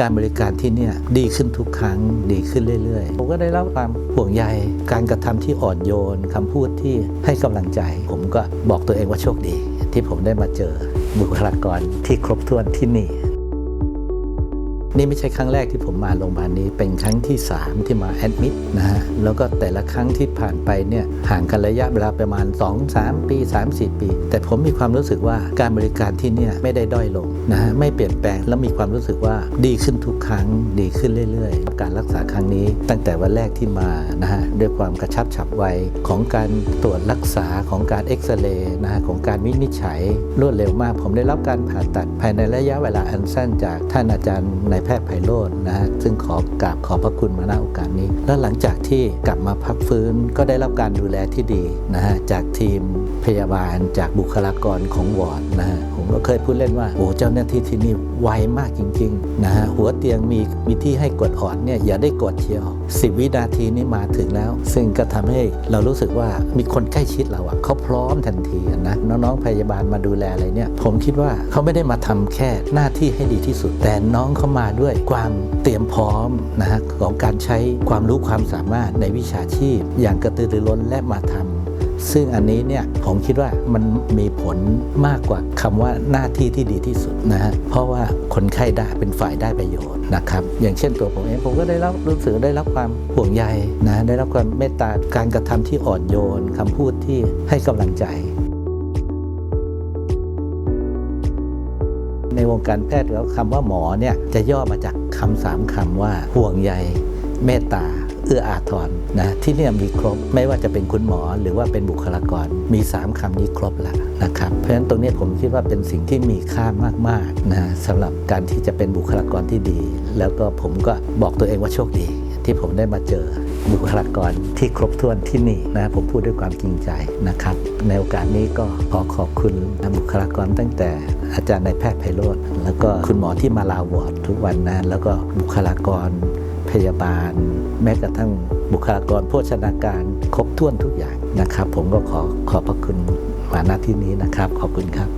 การบริการที่เนี่ยดีขึ้นทุกครั้งดีขึ้นเรื่อยๆ ผมก็ได้รับความห่วงใยการกระทำที่อ่อนโยนคำพูดที่ให้กำลังใจ ผมก็บอกตัวเองว่าโชคดี ที่ผมได้มาเจอบุคลากรที่ครบถ้วนที่นี่ นี่ไม่ใช่ครั้งแรกที่ผมมาโรงพยาบาลนี้เป็นครั้งที่ 3 ที่มาแอดมิดนะฮะแล้วก็แต่ละครั้งที่ผ่านไปเนี่ยห่างกันระยะเวลาประมาณ 2-3 ปี 3-4 ปี แต่ผมมีความรู้สึกว่าการบริการที่เนี่ยไม่ได้ด้อยลงนะฮะไม่เปลี่ยนแปลงแล้วมีความรู้สึกว่าดีขึ้นทุกครั้งดีขึ้นเรื่อยๆ การรักษาครั้งนี้ ตั้งแต่วันแรกที่มานะฮะด้วยความกระชับฉับไวของการตรวจรักษาของการเอ็กซเรย์นะฮะของการวินิจฉัยรวดเร็วมาก ผมได้รับการผ่าตัดภายในระยะเวลาอันสั้นจากท่านอาจารย์ในายแพทย์ไพโรจน์นะฮะซึ่งขอกราบขอบพระคุณมาณโอกาสนี้ แล้วหลังจากที่กลับมาพักฟื้นก็ได้รับการดูแลที่ดีนะฮะจากทีมพยาบาลจากบุคลากรของวอร์ดนะฮะผมก็เคยพูดเล่นว่าโอ้เจ้าหน้าที่ที่นี่ไวมากจริงๆนะฮะหัวเตียงมีมีที่ให้กดออดเนี่ยอย่าได้กดเชียว 10 วินาทีนี้มาถึงแล้ว ซึ่งก็ทำให้เรารู้สึกว่ามีคนใกล้ชิดเราอะเขาพร้อมทันทีนะน้องๆพยาบาลมาดูแลอะไรเนี่ย ผมคิดว่าเขาไม่ได้มาทำแค่หน้าที่ให้ดีที่สุด แต่น้องเขามาด้วยความเตรียมพร้อมนะฮะของการใช้ความรู้ความสามารถในวิชาชีพ อย่างกระตือรือร้นและมาทำซึ่งอันนี้เนี่ยผมคิดว่ามันมีผลมากกว่าคำว่าหน้าที่ที่ดีที่สุดนะฮะเพราะว่าคนไข้ได้เป็นฝ่ายได้ประโยชน์นะครับอย่างเช่นตัวผมเองผมก็ได้รับรู้สึกได้รับความห่วงใยนะได้รับความเมตตาการกระทำที่อ่อนโยนคำพูดที่ให้กำลังใจ ในวงการแพทย์แล้วคำว่าหมอเนี่ยจะย่อมาจากคำสามคำว่าห่วงใยเมตตาเอื้ออาทรนะที่นี่มีครบไม่ว่าจะเป็นคุณหมอหรือว่าเป็นบุคลากรมี 3คำนี้ครบแล้วนะครับเพราะฉะนั้นตรงนี้ผมคิดว่าเป็นสิ่งที่มีค่ามากๆนะสำหรับการที่จะเป็นบุคลากรที่ดี แล้วก็ผมก็บอกตัวเองว่าโชคดี ที่ผมได้มาเจอบุคลากรที่ครบถ้วนที่นี่นะผมพูดด้วยความจริงใจนะครับ ในโอกาสนี้ก็ขอขอบคุณบุคลากรตั้งแต่ อาจารย์นายแพทย์ไพโรธแล้วก็คุณหมอที่มาลาวอร์ดทุกวันนะแล้วก็บุคลากรพยาบาล แม้กระทั่งบุคลากรโภชนาการครบถ้วนทุกอย่างนะครับ ผมก็ขอขอบพระคุณมาณที่นี้นะครับ ขอบคุณครับ